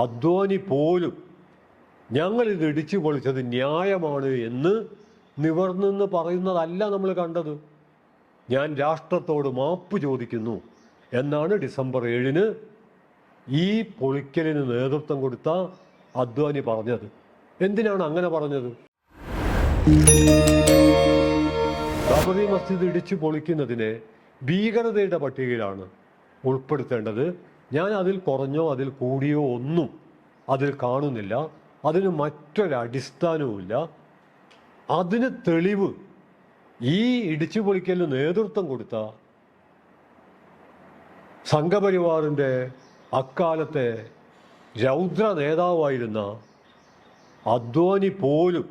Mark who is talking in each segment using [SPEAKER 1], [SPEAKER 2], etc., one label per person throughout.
[SPEAKER 1] അദ്വാനി പോലും ഞങ്ങൾ ഇത് ഇടിച്ചു പൊളിച്ചത് ന്യായമാണ് എന്ന് നിവർന്നെന്ന് പറയുന്നതല്ല നമ്മൾ കണ്ടത്. ഞാൻ രാഷ്ട്രത്തോട് മാപ്പ് ചോദിക്കുന്നു എന്നാണ് ഡിസംബർ ഏഴിന് ഈ പൊളിക്കലിന് നേതൃത്വം കൊടുത്ത അദ്വാനി പറഞ്ഞത്. എന്തിനാണ് അങ്ങനെ പറഞ്ഞത്? മസ്ജിദ് ഇടിച്ചു പൊളിക്കുന്നതിനെ ഭീകരതയുടെ പട്ടികയിലാണ് ഉൾപ്പെടുത്തേണ്ടത് ഞാൻ അതിൽ കുറഞ്ഞോ അതിൽ കൂടിയോ ഒന്നും അതിൽ കാണുന്നില്ല. അതിന് മറ്റൊരടിസ്ഥാനവുമില്ല അതിന് തെളിവ് ഈ ഇടിച്ചു പൊളിക്കലിന് നേതൃത്വം കൊടുത്ത സംഘപരിവാറിന്റെ അക്കാലത്തെ രൗദ്ര നേതാവായിരുന്ന അദ്വാനി പോലും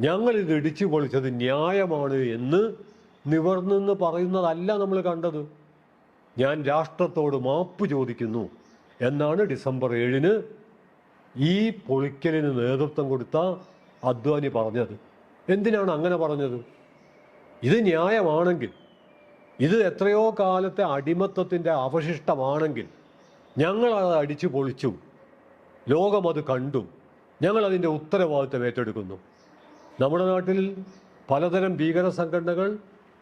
[SPEAKER 1] ഞങ്ങളിത് ഇടിച്ചു പൊളിച്ചത് ന്യായമാണ് എന്ന് നിവർന്നെന്ന് പറയുന്നതല്ല നമ്മൾ കണ്ടത്. ഞാൻ രാഷ്ട്രത്തോട് മാപ്പ് ചോദിക്കുന്നു എന്നാണ് ഡിസംബർ ഏഴിന് ഈ പൊളിക്കലിന് നേതൃത്വം കൊടുത്ത അദ്വാനി പറഞ്ഞത്. എന്തിനാണ് അങ്ങനെ പറഞ്ഞത്? ഇത് ന്യായമാണെങ്കിൽ ഇത് എത്രയോ കാലത്തെ അടിമത്തത്തിന്റെ അവശിഷ്ടമാണെങ്കിൽ ഞങ്ങൾ അത് അടിച്ചു പൊളിച്ചും. ലോകം അത് കണ്ടും. ഞങ്ങൾ അതിന്റെ ഉത്തരവാദിത്തം ഏറ്റെടുക്കുന്നു. നമ്മുടെ നാട്ടിൽ പലതരം ഭീകര സംഘടനകൾ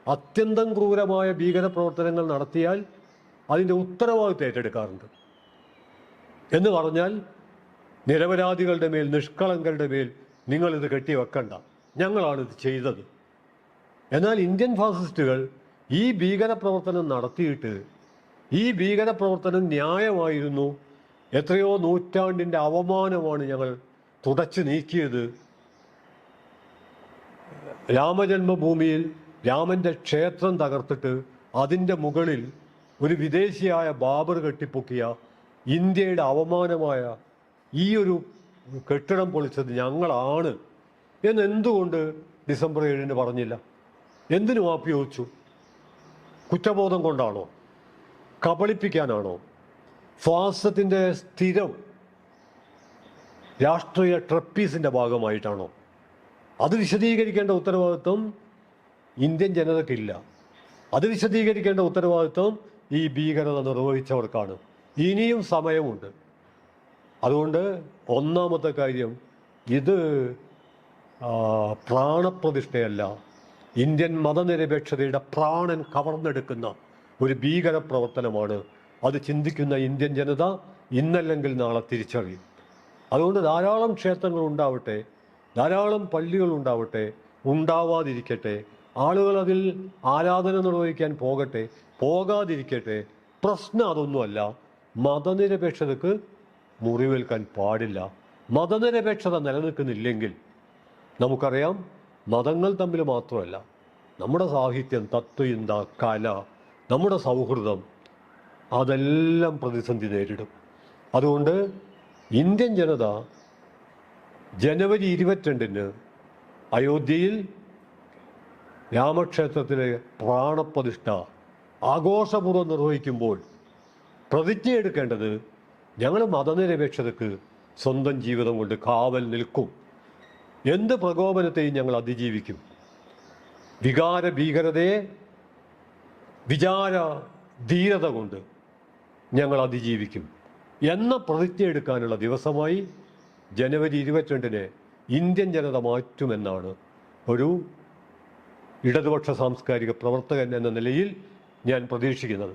[SPEAKER 1] അത്യന്തം ക്രൂരമായ ഭീകര പ്രവർത്തനങ്ങൾ നടത്തിയാൽ അതിന്റെ ഉത്തരവാദിത്വം ഏറ്റെടുക്കാറുണ്ട്. എന്ന് പറഞ്ഞാൽ നിരപരാധികളുടെ മേൽ നിഷ്കളങ്കരുടെ മേൽ നിങ്ങളിത് കെട്ടിവെക്കണ്ട. ഞങ്ങളാണ് ഇത് ചെയ്തത്. എന്നാൽ ഇന്ത്യൻ ഫാസിസ്റ്റുകൾ ഈ ഭീകര പ്രവർത്തനം നടത്തിയിട്ട് ഈ ഭീകര പ്രവർത്തനം ന്യായമായിരുന്നു. എത്രയോ നൂറ്റാണ്ടിന്റെ അവമാനമാണ് ഞങ്ങൾ തുടച്ചു നീക്കിയത്. രാമജന്മഭൂമിയിൽ രാമന്റെ ക്ഷേത്രം തകർത്തിട്ട് അതിന്റെ മുകളിൽ ഒരു വിദേശിയായ ബാബർ കെട്ടിപ്പൊക്കിയ ഇന്ത്യയുടെ അവമാനമായ ഈ ഒരു കെട്ടിടം പൊളിച്ചത് ഞങ്ങളാണ് എന്ന് എന്തുകൊണ്ട് ഡിസംബർ ഏഴിന് പറഞ്ഞില്ല? എന്തിനു മാപ്പി ചോദിച്ചു? കുറ്റബോധം കൊണ്ടാണോ? കബളിപ്പിക്കാനാണോ? ഫാസത്തിന്റെ സ്ഥിരം രാഷ്ട്രീയ ട്രപ്പീസിന്റെ ഭാഗമായിട്ടാണോ? അത് വിശദീകരിക്കേണ്ട ഉത്തരവാദിത്വം ഇന്ത്യൻ ജനതയ്ക്കില്ല. അത് വിശദീകരിക്കേണ്ട ഉത്തരവാദിത്വം ഈ ഭീകരത നിർവഹിച്ചവർക്കാണ് ഇനിയും സമയമുണ്ട്. അതുകൊണ്ട് ഒന്നാമത്തെ കാര്യം ഇത് പ്രാണപ്രതിഷ്ഠയല്ല. ഇന്ത്യൻ മതനിരപേക്ഷതയുടെ പ്രാണൻ കവർന്നെടുക്കുന്ന ഒരു ഭീകര പ്രവർത്തനമാണ്. അത് ചിന്തിക്കുന്ന ഇന്ത്യൻ ജനത ഇന്നല്ലെങ്കിൽ നാളെ തിരിച്ചറിയും. അതുകൊണ്ട് ധാരാളം ക്ഷേത്രങ്ങൾ ഉണ്ടാവട്ടെ ധാരാളം പള്ളികൾ ഉണ്ടാവട്ടെ ഉണ്ടാവാതിരിക്കട്ടെ ആളുകൾ അതിൽ ആരാധന നിർവഹിക്കാൻ പോകട്ടെ പോകാതിരിക്കട്ടെ പ്രശ്നം അതൊന്നുമല്ല. മതനിരപേക്ഷതക്ക് മുറിവേൽക്കാൻ പാടില്ല. മതനിരപേക്ഷത നിലനിൽക്കുന്നില്ലെങ്കിൽ നമുക്കറിയാം മതങ്ങൾ തമ്മിൽ മാത്രമല്ല. നമ്മുടെ സാഹിത്യം തത്വചിന്ത കല നമ്മുടെ സൗഹൃദം അതെല്ലാം പ്രതിസന്ധി നേരിടും. അതുകൊണ്ട് ഇന്ത്യൻ ജനത ജനുവരി ഇരുപത്തിരണ്ടിന് അയോധ്യയിൽ രാമക്ഷേത്രത്തിലെ പ്രാണപ്രതിഷ്ഠ ആഘോഷപൂർവം നിർവഹിക്കുമ്പോൾ പ്രതിജ്ഞയെടുക്കേണ്ടത് ഞങ്ങൾ മതനിരപേക്ഷതക്ക് സ്വന്തം ജീവിതം കൊണ്ട് കാവൽ നിൽക്കും. എന്ത് പ്രകോപനത്തെയും ഞങ്ങൾ അതിജീവിക്കും. വികാര ഭീകരതയെ വിചാര ധീരത കൊണ്ട് ഞങ്ങൾ അതിജീവിക്കും. എന്ന പ്രതിജ്ഞ എടുക്കാനുള്ള ദിവസമായി ജനുവരി ഇരുപത്തിരണ്ടിന് ഇന്ത്യൻ ജനത മാറ്റുമെന്നാണ് ഒരു ഇടതുപക്ഷ സാംസ്കാരിക പ്രവർത്തകൻ എന്ന നിലയിൽ ഞാൻ പ്രതീക്ഷിക്കുന്നത്.